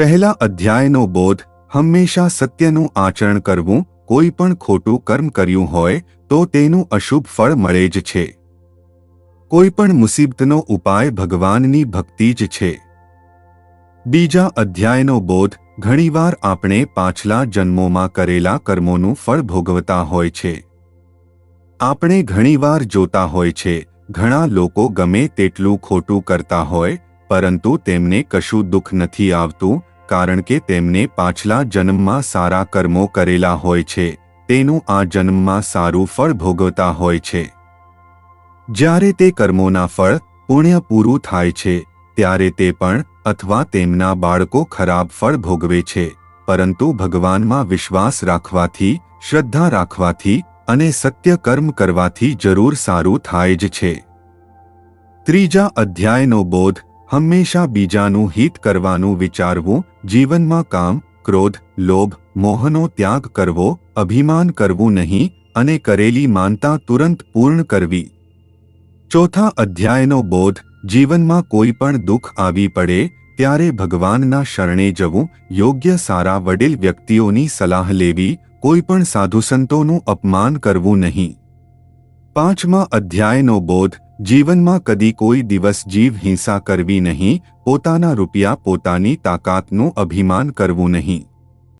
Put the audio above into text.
પહેલા અધ્યાયનો બોધ, હંમેશા સત્યનું આચરણ કરવું, કોઈ પણ ખોટું કર્મ કર્યું હોય, તો તેનું અશુભ ફળ મળે જ છે. કોઈ પણ મુસીબતનો ઉપાય ભગવાનની ભક્તિ જ છે. બીજા અધ્યાયનો બોધ, ઘણીવાર આપણે પાછલા જન્મોમાં કરેલા કર્મોનું ફળ ભોગવતા હોય છે. આપણે ઘણીવાર જોતા હોય છે, ઘણા લોકો ગમે તેટલું ખોટું કરતા હોય, પરંતુ તેમને કશું દુઃખ નથી આવતું કારણ કે તેમને પાછલા જન્મમાં સારા કર્મો કરેલા હોય છે, તેનું આ જન્મમાં સારું ફળ ભોગવતા હોય છે. જ્યારે તે કર્મોના ફળ પુણ્ય પૂરું થાય છે, ત્યારે તે પણ અથવા તેમના બાળકો ખરાબ ફળ ભોગવે છે, પરંતુ ભગવાનમાં વિશ્વાસ રાખવાથી, શ્રદ્ધા રાખવાથી અને સત્ય કર્મ કરવાથી જરૂર સારું થાય જ છે. ત્રીજા અધ્યાયનો બોધ હંમેશા બીજાનું હિત કરવાનું વિચારવું, જીવનમાં કામ, ક્રોધ, લોભ, મોહનો ત્યાગ કરવો, અભિમાન કરવું નહીં અને કરેલી માનતા તુરંત પૂર્ણ કરવી. ચોથા અધ્યાયનો બોધ, જીવનમાં કોઈ પણ દુઃખ આવી પડે, ત્યારે ભગવાનના શરણે જવું, યોગ્ય સારા વડીલ વ્યક્તિઓની સલાહ લેવી, કોઈ પણ સાધુસંતોનું અપમાન કરવું નહીં. પાંચમા અધ્યાયનો બોધ જીવનમાં કદી કોઈ દિવસ જીવ હિંસા કરવી નહીં, પોતાના રૂપિયા પોતાની તાકાતનું અભિમાન કરવું નહીં.